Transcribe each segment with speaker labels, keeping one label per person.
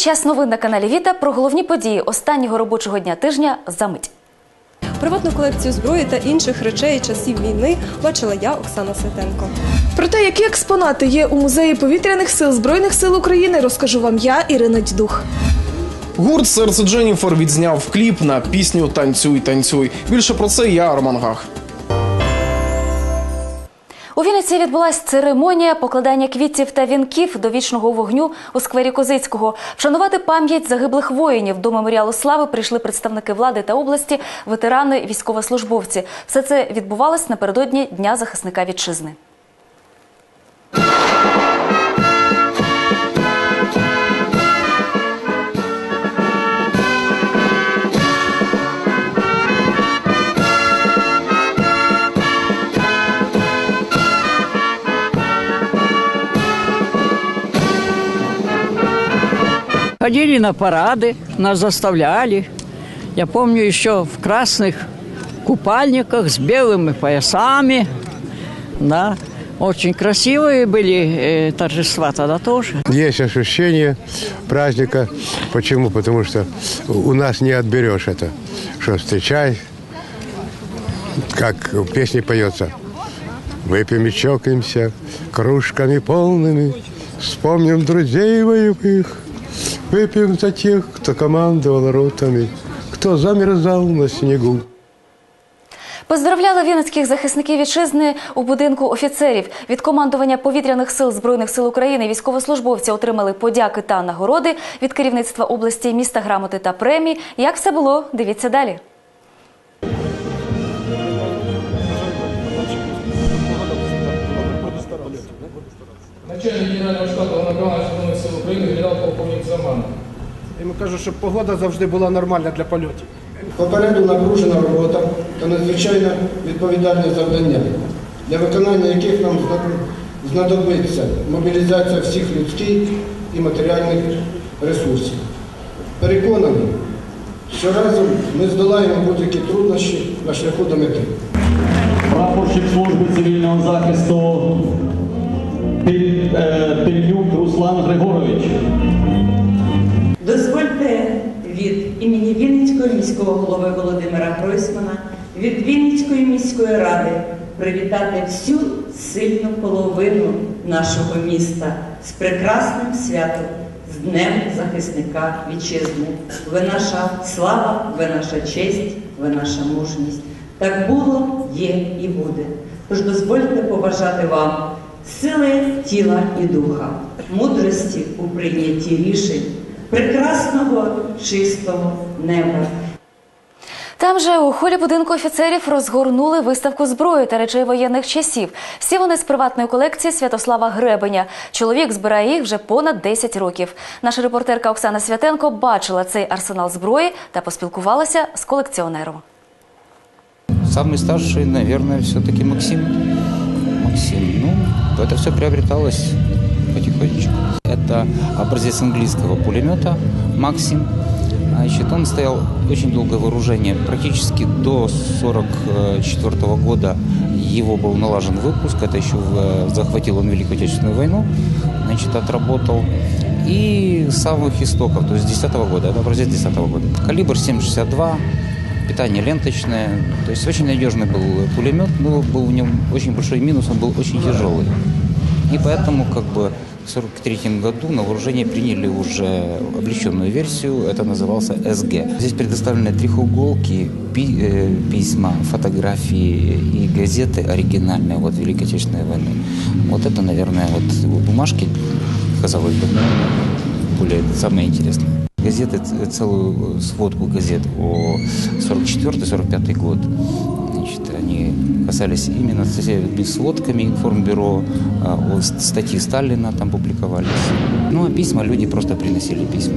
Speaker 1: час новин на каналі Віта про головні події останнього робочого дня тижня за мить.
Speaker 2: Приватну колекцію зброї та інших речей часів війни бачила я, Оксана Святенко.
Speaker 3: Про те, які експонати є у музеї повітряних сил Збройних сил України, розкажу вам я, Ірина Дідух.
Speaker 4: Гурт серце Дженніфер відзняв кліп на пісню Танцюй, танцюй. Більше про це я Роман Гах.
Speaker 1: У Вінниці відбулася церемонія покладання квітів та вінків до вічного вогню у сквері Козицького. Вшанувати пам'ять загиблих воїнів до меморіалу слави прийшли представники влади та області, ветерани, військовослужбовці. Все це відбувалось напередодні Дня захисника вітчизни.
Speaker 5: Ходили на парады, нас заставляли. Я помню еще в красных купальниках с белыми поясами. Да. Очень красивые были э, торжества тогда тоже.
Speaker 6: Есть ощущение праздника. Почему? Потому что у нас не отберешь это. Что встречай, как в песне поется. Выпьем и чокаемся кружками полными, Вспомним друзей воевых, Выпьем за тех, кто командовал ротами, Кто замерзал на снегу.
Speaker 1: Поздравляли вінницьких захисників вітчизни у будинку офіцерів. Від командування повітряних сил збройних сил України військовослужбовці отримали подяки та нагороди від керівництва області, міста грамоти та премії. Як все було? Дивіться далі.
Speaker 7: Начальник Генерального штабу Головного сил України Заман.
Speaker 8: Йому кажу, щоб погода завжди була нормальна для польотів.
Speaker 9: Попереду напружена робота та надзвичайно відповідальне завдання, для виконання яких нам знадобиться мобілізація всіх людських і матеріальних ресурсів. Переконаний, що разом ми здолаємо будь-які труднощі на шляху до мети.
Speaker 10: Прапорщик служби цивільного захисту е, Руслан Григорович.
Speaker 11: Імені Вінницького міського голови Володимира Гройсмана, від Вінницької міської ради привітати всю сильну половину нашого міста з прекрасним святом, з Днем захисника вітчизни. Ви наша слава, ви наша честь, ви наша мужність. Так було, є і буде. Тож дозвольте побажати вам сили тіла і духа, мудрості у прийнятті рішень, прекрасного чистого неба.
Speaker 1: Там же у холі будинку офіцерів розгорнули виставку зброї та речей воєнних часів. Всі вони з приватної колекції Святослава Гребеня. Чоловік збирає їх вже понад 10 років. Наша репортерка Оксана Святенко бачила цей арсенал зброї та поспілкувалася з колекціонером.
Speaker 12: Самый старший, наверное, все-таки Максим. Максим. Ну, это все приобреталось потихонечку. Это образец английского пулемета Максим. Значит, он стоял очень долгое вооружение. Практически до 1944 года его был налажен выпуск. Это еще в- захватил он Великую Отечественную войну. Значит, отработал. И самых истоков, то есть с 10 года, это образец 10 года. Калибр 7,62, питание ленточное. То есть очень надежный был пулемет, но был в нем очень большой минус, он был очень тяжелый. И поэтому как бы в 1943 году на вооружение приняли уже облегченную версию, это назывался СГ. Здесь предоставлены трехуголки, пи- э, письма, фотографии и газеты оригинальные вот Великой Отечественной войны. Вот это, наверное, вот бумажки хазовые, ну, более самое интересное. Газеты, целую сводку газет о 44-45 год. Значит, они касались именно с этими сводками информбюро, статьи Сталина там публиковались. Ну, а письма люди просто приносили письма.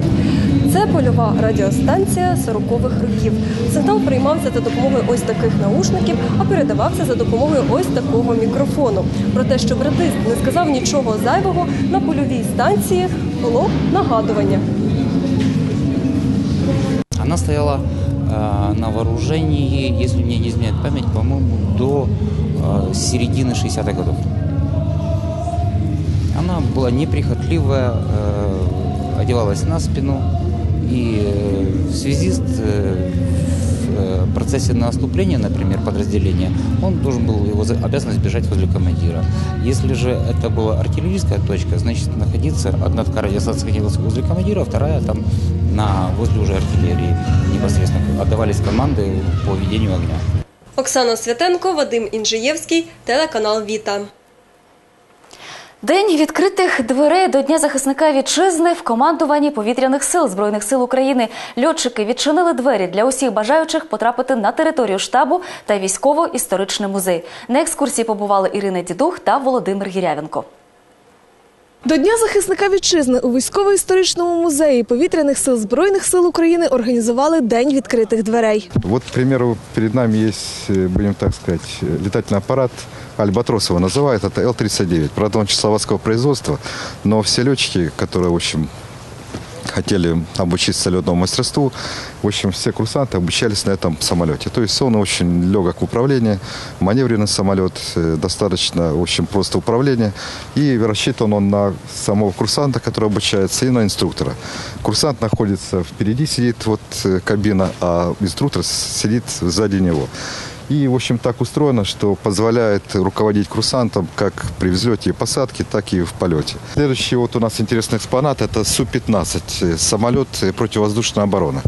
Speaker 2: Це польова радіостанція 40-х років. Сигнал приймався за допомогою ось таких наушників, а передавався за допомогою ось такого мікрофону. Про те, що радист не сказав нічого зайвого, на польовій станції було нагадування.
Speaker 12: Она стояла э, на вооружении, если мне не изменяет память, по-моему, до э, середины 60-х годов. Она была неприхотливая, э, одевалась на спину, и э, связист э, в э, процессе наступления, например, подразделения, он должен был его за- обязанность бежать возле командира. Если же это была артиллерийская точка, значит находиться, одна такая радиостанция находилась возле командира, вторая там на, возле уже артиллерии непосредственно. Отдавались команды по ведению огня.
Speaker 2: Оксана Святенко, Вадим Інжиєвський, телеканал Віта.
Speaker 1: День відкритих дверей до Дня захисника вітчизни в командуванні повітряних сил Збройних сил України. Льотчики відчинили двері для усіх бажаючих потрапити на територію штабу та військово-історичний музей. На екскурсії побували Ірина Дідух та Володимир Гірявенко.
Speaker 3: До Дня захисника вітчизни у військово-історичному музеї повітряних сил Збройних сил України організували День відкритих дверей.
Speaker 13: Вот, к примеру, перед нами есть, э, будем так сказать, э, летательный аппарат Альбатрос его называют, это Л-39. Правда, он чехословацкого производства, но все летчики, которые, в общем, хотели обучиться летному мастерству, в общем, все курсанты обучались на этом самолете. То есть он очень легок в управлении, маневренный самолет, э, достаточно, в общем, просто управление. И рассчитан он на самого курсанта, который обучается, и на инструктора. Курсант находится впереди, сидит вот э, кабина, а инструктор сидит сзади него. И, в общем, так устроено, что позволяет руководить курсантом как при взлете и посадке, так и в полете. Следующий вот у нас интересный экспонат – это Су-15, э, самолет э, противовоздушной обороны.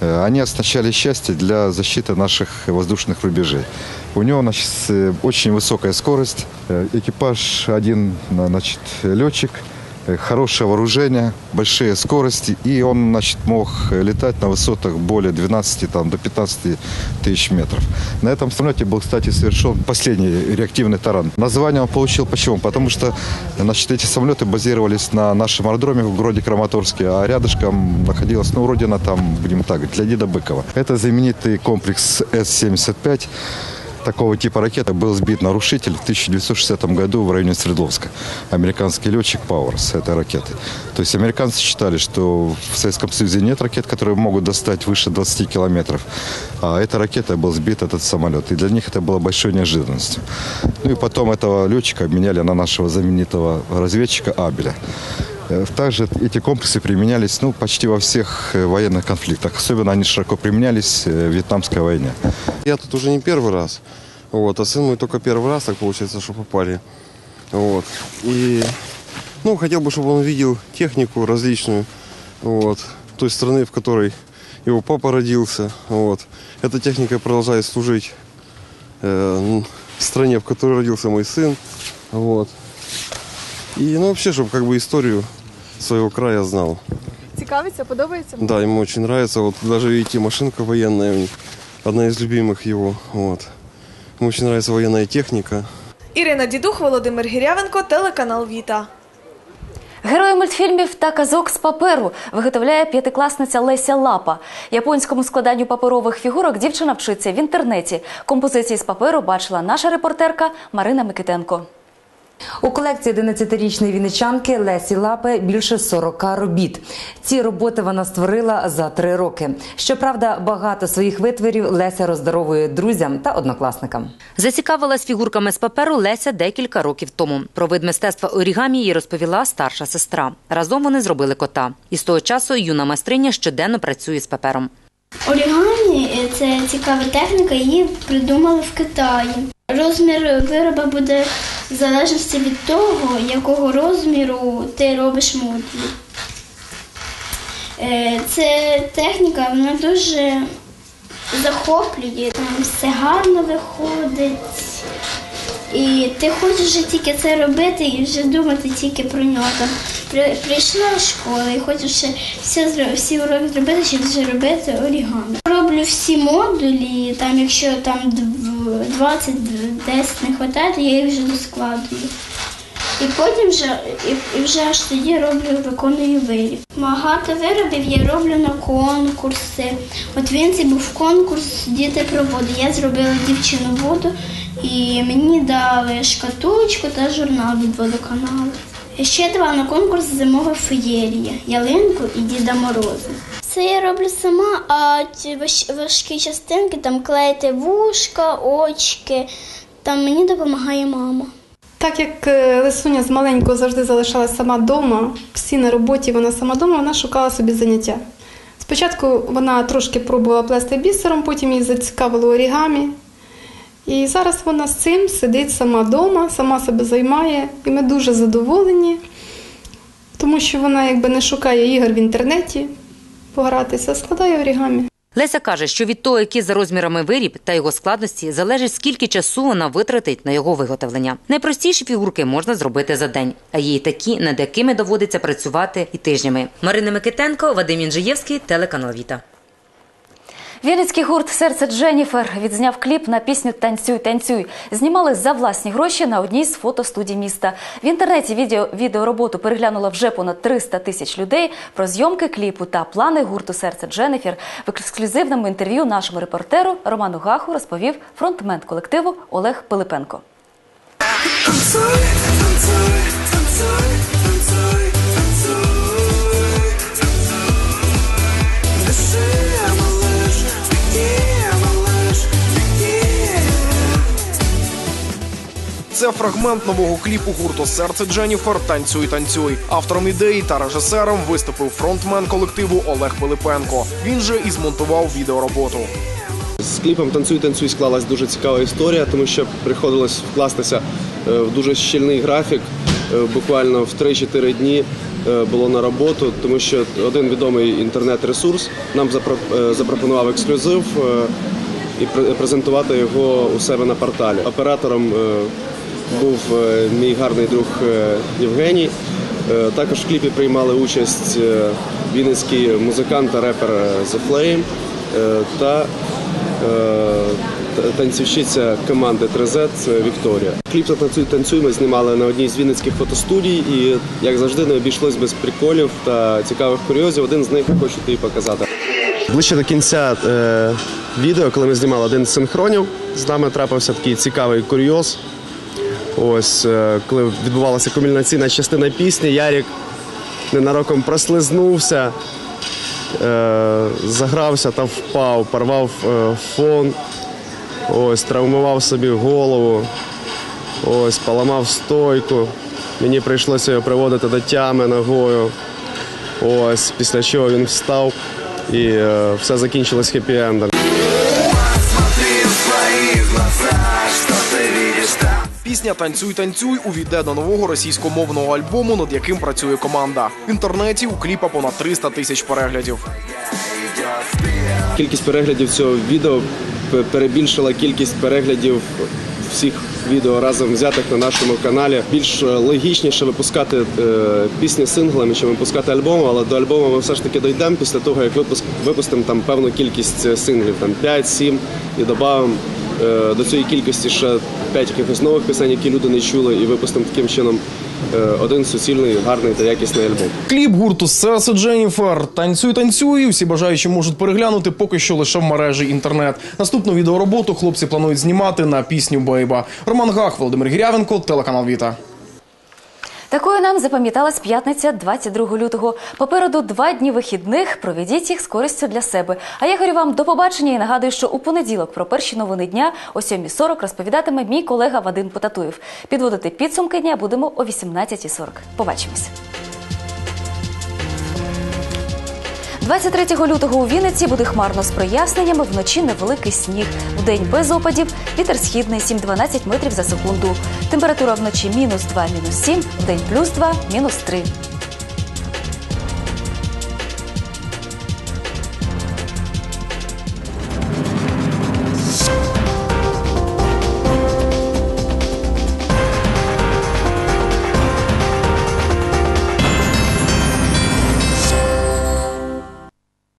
Speaker 13: Э, Они оснащали счастье для защиты наших воздушных рубежей. У него значит, с- очень высокая скорость. Э, Экипаж один на- значит, летчик, э, хорошее вооружение, большие скорости. И он значит, мог э, летать на высотах более 12 там, до 15 тысяч метров. На этом самолете был, кстати, совершен последний реактивный таран. Название он получил почему? Потому что значит, эти самолеты базировались на нашем аэродроме в городе Краматорске, а рядышком находилась, ну, родина там, будем так говорить, Леонида Быкова. Это знаменитый комплекс С-75 такого типа ракеты был сбит нарушитель в 1960 году в районе Свердловска. Американский летчик Пауэрс этой ракеты. То есть американцы считали, что в Советском Союзе нет ракет, которые могут достать выше 20 километров. А этой ракетой был сбит этот самолет. И для них это было большой неожиданностью. Ну и потом этого летчика обменяли на нашего знаменитого разведчика Абеля. Э, Также эти комплексы применялись ну, почти во всех э, военных конфликтах. Особенно они широко применялись э, в Вьетнамской войне.
Speaker 14: Я тут уже не первый раз. Вот, а сын мой только первый раз, так получается, что попали. Вот. И, ну, хотел бы, чтобы он видел технику различную, вот, той страны, в которой его папа родился, вот. Эта техника продолжает служить э, стране, в которой родился мой сын, вот. И, ну, вообще, чтобы как бы историю своего края знал.
Speaker 3: Цікавиться, подобається?
Speaker 14: Да, ему очень нравится. Вот даже видите, машинка военная у них, одна из любимых его. Вот. Ему очень нравится военная техника.
Speaker 3: Ірина Дідух, Володимир Гірявенко, телеканал Віта.
Speaker 1: Герої мультфільмів та казок з паперу виготовляє п'ятикласниця Леся Лапа. Японському складанню паперових фігурок дівчина вчиться в інтернеті. Композиції з паперу бачила наша репортерка Марина Микитенко.
Speaker 15: У колекції 11-річної вінничанки Лесі Лапи більше 40 робіт. Ці роботи вона створила за три роки. Щоправда, багато своїх витворів Леся роздаровує друзям та однокласникам. Зацікавилась фігурками з паперу Леся декілька років тому. Про вид мистецтва орігамі їй розповіла старша сестра. Разом вони зробили кота. І з того часу юна майстриня щоденно працює з папером.
Speaker 16: Орігамі це цікава техніка, її придумали в Китаї. Розмір вироба буде в залежності від того, якого розміру ти робиш модлі. Е, Це техніка, вона дуже захоплює, там все гарно виходить. І ти хочеш вже тільки це робити і вже думати тільки про нього. Прийшла з школи і хочеш ще все, всі уроки зробити, щоб вже робити орігамі. Роблю всі модулі, там якщо там 20, 10 не вистачає, то я їх вже доскладую. І потім вже, і, і вже аж тоді роблю, виконую виріб. Багато виробів я роблю на конкурси. От в Вінці був конкурс, діти проводили. Я зробила дівчину воду і мені дали шкатулочку та журнал від водоканалу. Ще давала на конкурс зимова феєрія, ялинку і Діда Мороза. Це я роблю сама, а ті важкі частинки там клеїти вушка, очки. Там мені допомагає мама.
Speaker 17: Так як е, Лисуня з маленького завжди залишалась сама вдома, всі на роботі, вона сама вдома, вона шукала собі заняття. Спочатку вона трошки пробувала плести бісером, потім її зацікавило орігамі. І зараз вона з цим сидить сама вдома, сама себе займає, і ми дуже задоволені, тому що вона якби не шукає ігор в інтернеті погратися, складаю орігамі.
Speaker 15: Леся каже, що від того, який за розмірами виріб та його складності, залежить скільки часу вона витратить на його виготовлення. Найпростіші фігурки можна зробити за день, а є й такі, над якими доводиться працювати і тижнями. Марина Микитенко, Вадим Інжиєвський, телеканал Віта.
Speaker 1: Вінницький гурт Серце Дженніфер відзняв кліп на пісню Танцюй, танцюй. Знімали за власні гроші на одній з фотостудій міста. В інтернеті відео відеороботу переглянуло вже понад 300 тисяч людей. Про зйомки кліпу та плани гурту Серце Дженніфер в ексклюзивному інтерв'ю нашому репортеру Роману Гаху розповів фронтмен колективу Олег Пилипенко.
Speaker 4: Це фрагмент нового кліпу гурту Серце Дженніфер Танцюй, танцюй. Автором ідеї та режисером виступив фронтмен колективу Олег Пилипенко. Він же і змонтував відеороботу.
Speaker 18: З кліпом Танцюй, танцюй склалась дуже цікава історія, тому що приходилось вкластися е, в дуже щільний графік. Е, Буквально в 3-4 дні е, було на роботу, тому що один відомий інтернет-ресурс нам запро- запропонував ексклюзив і пр- презентувати його у себе на порталі. Оператором був е, мій гарний друг е, Євгеній. Е, Також в кліпі приймали участь вінницький музикант та репер The Flame та танцівщиця команди 3Z Вікторія. Кліп за танцюй знімали на одній з вінницьких фотостудій, і як завжди не обійшлось без приколів та цікавих курйозів. Один з них хочу тобі показати. Ближче до кінця е, відео, коли ми знімали один з синхронів, з нами трапився такий цікавий курйоз. Ось е, коли відбувалася кульмінаційна частина пісні, Ярік ненароком прослизнувся, е, загрався та впав, порвав е, фон, ось, травмував собі голову, ось, поламав стойку. Мені прийшлося його приводити до тями ногою. Ось, після чого він встав і все закінчилось хеппі-ендом.
Speaker 4: Пісня Танцюй, танцюй увійде до нового російськомовного альбому, над яким працює команда. В інтернеті у кліпа понад 300 тисяч переглядів.
Speaker 18: Кількість переглядів цього відео перебільшила кількість переглядів всіх відео разом взятих на нашому каналі. Більш е, логічніше випускати е, пісні синглами, чим випускати альбоми, але до альбому ми все ж таки дійдемо після того, як випуск випустимо там певну кількість е, синглів, там 5-7, і додамо до цієї кількості ще п'ять якихось нових пісень, які люди не чули, і випустимо таким чином е, один суцільний, гарний та якісний альбом.
Speaker 4: Кліп гурту Серце Дженніфер Танцюй, танцюй. Всі бажаючі можуть переглянути поки що лише в мережі інтернет. Наступну відеороботу хлопці планують знімати на пісню Бейба. Роман Гах, Володимир Гірявенко, телеканал Віта.
Speaker 1: Такою нам запам'яталась п'ятниця 22 лютого. Попереду два дні вихідних. Проведіть їх з користю для себе. А я говорю вам до побачення і нагадую, що у понеділок про перші новини дня о 7.40 розповідатиме мій колега Вадим Потатуєв. Підводити підсумки дня будемо о 18.40. Побачимось. 23 лютого у Вінниці буде хмарно з проясненнями, вночі невеликий сніг. Вдень без опадів, вітер східний 7-12 метрів за секунду. Температура вночі мінус 2, мінус 7, вдень плюс 2, мінус 3.